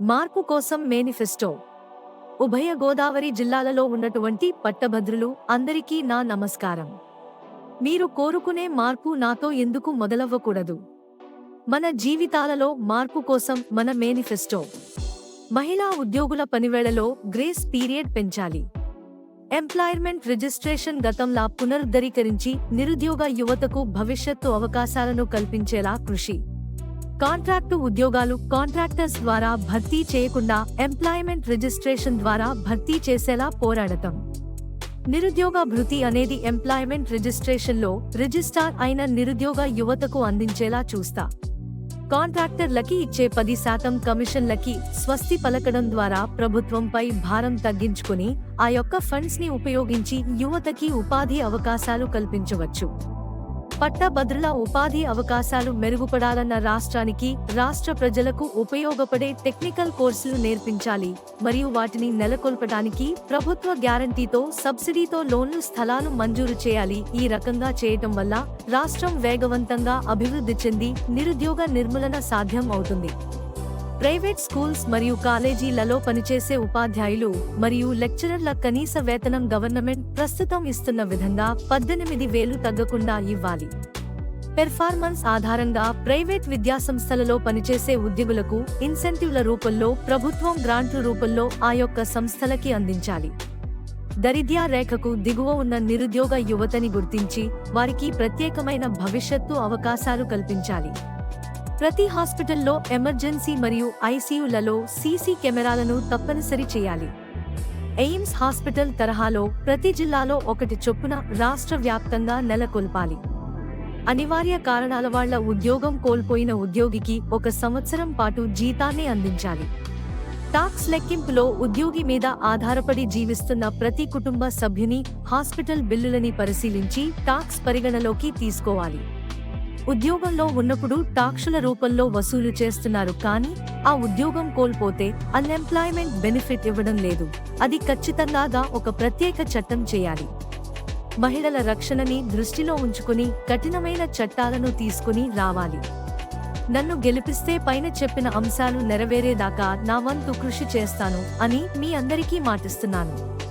మార్పు కోసం మేనిఫెస్టో. ఉభయ గోదావరి జిల్లాలలో ఉన్నటువంటి పట్టభద్రులు అందరికీ నా నమస్కారం. మీరు కోరుకునే మార్పు నాతో ఎందుకు మొదలవ్వకూడదు? మన జీవితాలలో మార్పు కోసం మన మేనిఫెస్టో. మహిళా ఉద్యోగుల పనివేళలో గ్రేస్ పీరియడ్ పెంచాలి. ఎంప్లాయ్మెంట్ రిజిస్ట్రేషన్ గతంలా పునరుద్ధరీకరించి నిరుద్యోగ యువతకు భవిష్యత్తు అవకాశాలను కల్పించేలా కృషి. కాంట్రాక్టు ఉద్యోగాలు కాంట్రాక్టర్స్ ద్వారా భర్తీ చేయకుండా ఎంప్లాయ్మెంట్ రిజిస్ట్రేషన్ ద్వారా భర్తీ చేసేలా పోరాడటం. నిరుద్యోగ భృతి అనేది ఎంప్లాయ్మెంట్ రిజిస్ట్రేషన్లో రిజిస్టార్ అయిన నిరుద్యోగ యువతకు అందించేలా చూస్తా. కాంట్రాక్టర్లకి ఇచ్చే పది శాతం కమిషన్లకి స్వస్తి పలకడం ద్వారా ప్రభుత్వంపై భారం తగ్గించుకుని ఆ యొక్క ఫండ్స్ని ఉపయోగించి యువతకి ఉపాధి అవకాశాలు కల్పించవచ్చు. పట్టభద్రుల ఉపాధి అవకాశాలు మెరుగుపడాలన్న రాష్ట్రానికి రాష్ట్ర ప్రజలకు ఉపయోగపడే టెక్నికల్ కోర్సులు నేర్పించాలి. మరియు వాటిని నెలకొల్పడానికి ప్రభుత్వ గ్యారంటీతో సబ్సిడీతో లోన్లు స్థలాలు మంజూరు చేయాలి. ఈ రకంగా చేయటం వల్ల రాష్ట్రం వేగవంతంగా అభివృద్ధి చెంది నిరుద్యోగ నిర్మూలన సాధ్యం అవుతుంది. ప్రైవేట్ స్కూల్స్ మరియు కాలేజీలలో పనిచేసే ఉపాధ్యాయులు మరియు లెక్చరర్ల కనీస వేతనం గవర్నమెంట్ ప్రస్తుతం ఇస్తున్న విధంగా పద్దెనిమిది వేలు తగ్గకుండా ఇవ్వాలి. పెర్ఫార్మెన్స్ ఆధారంగా ప్రైవేట్ విద్యాసంస్థలలో పనిచేసే ఉద్యోగులకు ఇన్సెంటివ్ల రూపంలో ప్రభుత్వం గ్రాంట్ల రూపంలో ఆ యొక్క సంస్థలకి అందించాలి. దరిద్ర రేఖకు దిగువ ఉన్న నిరుద్యోగ యువతని గుర్తించి వారికి ప్రత్యేకమైన భవిష్యత్తు అవకాశాలు కల్పించాలి. ప్రతి హాస్పిటల్లో ఎమర్జెన్సీ మరియు ఐసీయూలలో సీసీ కెమెరాలను తప్పనిసరి చేయాలి. ఎయిమ్స్ హాస్పిటల్ తరహాలో ప్రతి జిల్లాలో ఒకటి చొప్పున రాష్ట్ర వ్యాప్తంగా నెలకొల్పాలి. అనివార్య కారణాల వాళ్ళ ఉద్యోగం కోల్పోయిన ఉద్యోగికి ఒక సంవత్సరం పాటు జీతాన్ని అందించాలి. టాక్స్ లెక్కింపులో ఉద్యోగి మీద ఆధారపడి జీవిస్తున్న ప్రతి కుటుంబ సభ్యుని హాస్పిటల్ బిల్లులని పరిశీలించి టాక్స్ పరిగణలోకి తీసుకోవాలి. ఉద్యోగంలో ఉన్నప్పుడు టాక్షుల రూపంలో వసూలు చేస్తున్నారు కానీ ఆ ఉద్యోగం కోల్పోతే అన్ఎంప్లాయ్మెంట్ బెనిఫిట్ ఇవ్వడం లేదు. అది ఖచ్చితంగా ఒక ప్రత్యేక చట్టం చేయాలి. మహిళల రక్షణని దృష్టిలో ఉంచుకుని కఠినమైన చట్టాలను తీసుకుని రావాలి. నన్ను గెలిపిస్తే పైన చెప్పిన అంశాలు నెరవేరేదాకా నా వంతు కృషి చేస్తాను అని మీ అందరికీ మాటిస్తున్నాను.